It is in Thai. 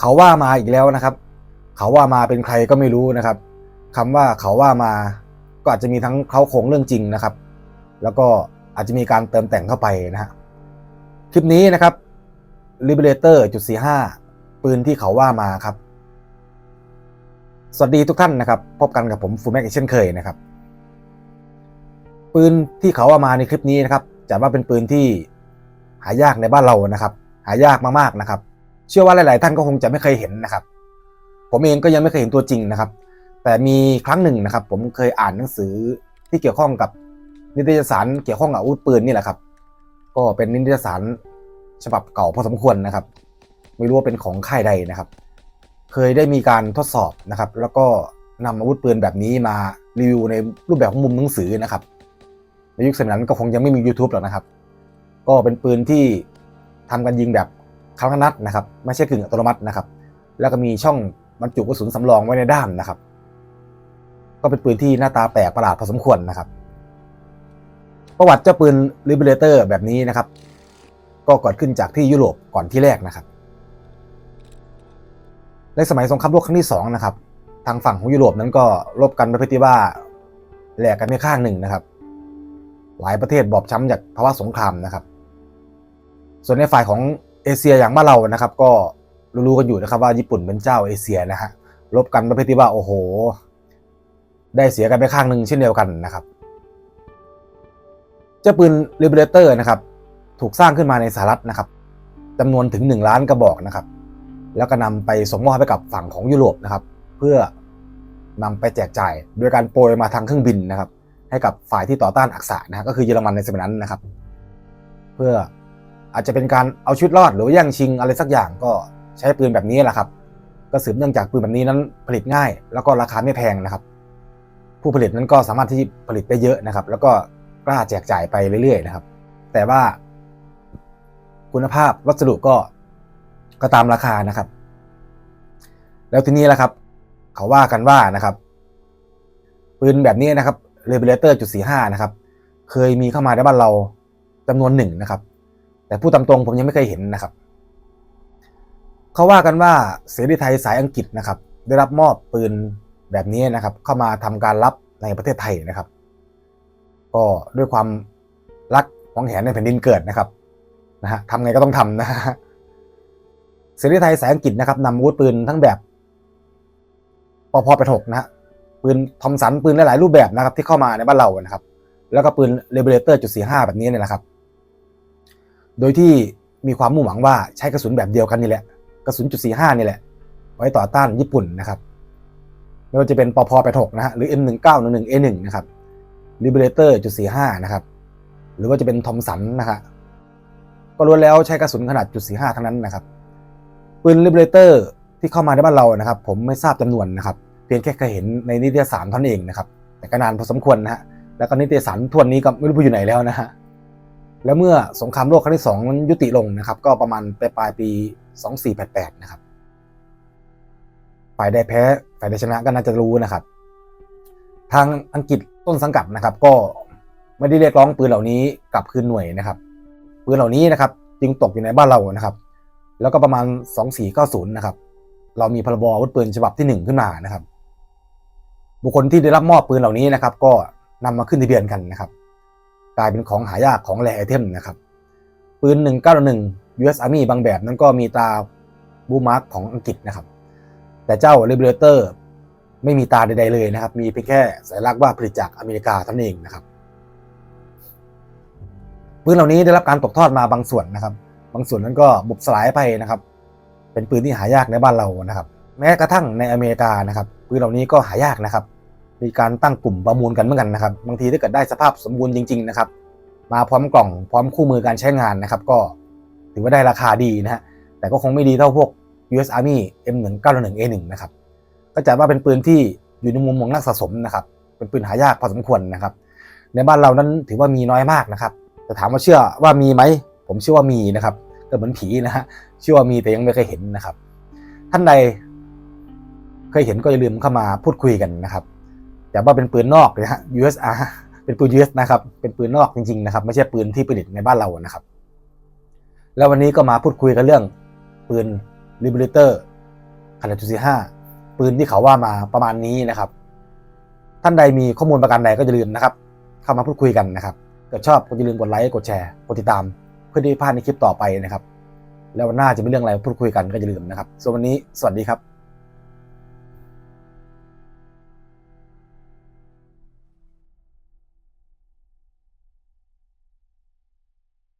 เขาว่ามาอีกแล้วนะครับ เขาว่ามาเป็นใครก็ไม่รู้นะครับคำว่าเขาว่ามาก็อาจจะมีทั้งเขาโครงเรื่องจริงนะครับ แล้วก็อาจจะมีการเติมแต่งเข้าไปนะฮะคลิปนี้นะครับ Liberator จุด45ปืนที่เขาว่ามาครับ สวัสดีทุกท่านนะครับ พบกันกับผมฟูแม็กอีกเช่นเคยนะครับ ปืนที่เขาเอามาในคลิปนี้นะครับจะว่าเป็นปืนที่หายากในบ้านเรานะครับ หายากมากๆนะครับ เชื่อว่าหลาย ๆ ท่านก็คงจะไม่เคยเห็นนะครับ ผมเองก็ยังไม่เคยเห็นตัวจริงนะครับ แต่มีครั้งหนึ่งนะครับ ผมเคยอ่านหนังสือที่เกี่ยวข้องกับนิตยสารเกี่ยวข้องกับอาวุธปืนนี่แหละครับ ก็เป็นนิตยสารฉบับเก่าพอสมควรนะครับ ไม่รู้ว่าเป็นของค่ายใดนะครับ เคยได้มีการทดสอบนะครับ แล้วก็นำอาวุธปืนแบบนี้มารีวิวในรูปแบบของมุมหนังสือนะครับ ในยุคสมัยนั้นก็คงยังไม่มี YouTube หรอกนะครับ ก็เป็นปืนที่ทำกันยิงแบบ ครั้งละนัดนะครับ ไม่ใช่กึ่งอัตโนมัตินะครับ แล้วก็มีช่องบรรจุกระสุนสำรองไว้ในด้ามนะครับ ก็เป็นปืนที่หน้าตาแปลกประหลาดพอสมควรนะครับ ประวัติเจ้าปืน Liberator แบบนี้นะครับ ก็เกิดขึ้นจากที่ยุโรปก่อนที่แรกนะครับ ในสมัยสงครามโลกครั้งที่สองนะครับ ทางฝั่งของยุโรปนั้นก็รบกันประเภทที่ว่าแหลกกันไม่ข้างหนึ่งนะครับ หลายประเทศบอบช้ำจากภาวะสงครามนะครับ ส่วนในฝ่ายของ เอเชียอย่างบ้านเรานะครับ ก็รู้ๆกันอยู่นะครับว่าญี่ปุ่นเป็นเจ้าเอเชียนะฮะรบกันประเภทที่ว่าโอ้โห ได้เสียกันไปข้างหนึ่งเช่นเดียวกันนะครับเจ้าปืน Liberator นะครับ ถูกสร้างขึ้นมาในสหรัฐนะครับจำนวนถึง 1 ล้านกระบอกนะครับ แล้วก็นำไปส่งมอบให้กับฝั่งของยุโรปนะครับ เพื่อนำไปแจกจ่ายโดยการโปรยมาทางเครื่องบินนะครับ ให้กับฝ่ายที่ต่อต้านอักษะนะฮะก็คือเยอรมันในสมัยนั้นนะครับ เพื่อ อาจจะเป็นการเอาชีวิตรอดหรือแย่งชิงอะไรสักอย่างก็ใช้ปืนแบบนี้แหละครับ ก็สืบเนื่องจากปืนแบบนี้นั้นผลิตง่าย แล้วก็ราคาไม่แพงนะครับ ผู้ผลิตนั้นก็สามารถที่ผลิตได้เยอะนะครับ แล้วก็กล้าแจกจ่ายไปเรื่อยๆนะครับ แต่ว่าคุณภาพวัสดุก็ก็ตามราคานะครับ แล้วทีนี้แหละครับ เขาว่ากันว่านะครับปืนแบบนี้นะครับ Liberator จุดสี่ห้านะครับ เคยมีเข้ามาในบ้านเราจำนวนหนึ่งนะครับ แต่พูดตามตรงผมยังไม่เคยเห็นนะครับ เขาว่ากันว่าเสรีไทยสายอังกฤษนะครับ ได้รับมอบปืนแบบนี้นะครับ เข้ามาทำการรับในประเทศไทยนะครับ ก็ด้วยความรักหวงแหนในแผ่นดินเกิดนะครับนะฮะทำไงก็ต้องทำนะฮะเสรีไทยสายอังกฤษนะครับนำอาวุธปืนทั้งแบบปพไปถกนะฮะปืนทอมสันปืนหลายๆรูปแบบนะครับ ที่เข้ามาในบ้านเรานะครับ แล้วก็ปืนเ i เบ r เตอร์จุดสี่ห้าแบบนี้เนี่ยนะครับ โดยที่มีความมุ่งหวังว่าใช้กระสุนแบบเดียวกันนี่แหละ กระสุนจุดสี่ห้านี่แหละ ไว้ต่อต้านญี่ปุ่นนะครับ ไม่ว่าจะเป็นปพไปถกนะฮะ หรือ M1911A1 นะครับ Liberator จุดสี่ห้านะครับ หรือว่าจะเป็นทอมสันนะครับก็ล้วนแล้วใช้กระสุนขนาดจุดสี่ห้าทั้งนั้นนะครับ ปืน Liberator ที่เข้ามาในบ้านเรานะครับ ผมไม่ทราบจำนวนนะครับ เพียงแค่เคยเห็นในนิตยสารเท่านั้นเองนะครับ แต่ก็นานพอสมควรนะฮะ แล้วก็นิตยสารทวนนี้ก็ไม่รู้ไปอยู่ไหนแล้วนะฮะ แล้วเมื่อสงครามโลกครั้งที่สองนั้นยุติลงนะครับ ก็ประมาณปลายปลายปี 2488 นะครับ ฝ่ายใดแพ้ฝ่ายใดชนะก็น่าจะรู้นะครับ ทางอังกฤษต้นสังกัดนะครับ ก็ไม่ได้เรียกร้องปืนเหล่านี้กลับคืนหน่วยนะครับ ปืนเหล่านี้นะครับ จึงตกอยู่ในบ้านเรานะครับ แล้วก็ประมาณ 2490 นะครับ เรามีพรบอาวุธปืนฉบับที่ 1 ขึ้นมานะครับ บุคคลที่ได้รับมอบปืนเหล่านี้นะครับ ก็นำมาขึ้นทะเบียนกันนะครับ กลายเป็นของหายากของแรไอเทมนะครับปืน 191 US Army บางแบบนั้นก็มีตาบูมาร์กของอังกฤษนะครับ แต่เจ้า Liberator ไม่มีตาใด ๆ เลยนะครับ มีเพียงแค่สัญลักษณ์ว่าผลิตจากอเมริกาเท่านั้นเองนะครับปืนเหล่านี้ได้รับการตกทอดมาบางส่วนนะครับ บางส่วนนั้นก็บุบสลายไปนะครับ เป็นปืนที่หายากในบ้านเรานะครับ แม้กระทั่งในอเมริกานะครับปืนเหล่านี้ก็หายากนะครับ มีการตั้งกลุ่มประมูลกันเหมือนกันนะครับ บางทีถ้าเกิดได้สภาพสมบูรณ์จริง ๆ นะครับ มาพร้อมกล่องพร้อมคู่มือการใช้งานนะครับ ก็ถือว่าได้ราคาดีนะฮะแต่ก็คงไม่ดีเท่าพวก US Army M1911A1 นะครับก็จัดว่าเป็นปืนที่อยู่ในมุมมองนักสะสมนะครับเป็นปืนหายากพอสมควรนะครับ ในบ้านเรานั้นถือว่ามีน้อยมากนะครับ แต่ถามว่าเชื่อว่ามีไหมผมเชื่อว่ามีนะครับก็เหมือนผีนะฮะเชื่อว่ามีแต่ยังไม่เคยเห็นนะครับ ท่านใดเคยเห็นก็อย่าลืมเข้ามาพูดคุยกันนะครับ แต่ว่าเป็นปืนนอกนะฮะ USR เป็นปืน US นะครับ เป็นปืนนอกจริงๆนะครับ ไม่ใช่ปืนที่ผลิตในบ้านเรานะครับ แล้ววันนี้ก็มาพูดคุยกันเรื่องปืน Liberator ขนาดจุดสี่ห้าปืนที่เขาว่ามาประมาณนี้นะครับ ท่านใดมีข้อมูลประกันใดก็อย่าลืมนะครับ เข้ามาพูดคุยกันนะครับกิดชอบก็อย่าลืมกดไลค์กดแชร์กดติดตาม เพื่อที่พลาดในคลิปต่อไปนะครับ แล้ววันหน้าจะมีเรื่องอะไรพูดคุยกันก็อย่าลืมนะครับส่วนวันนี้สวัสดีครับ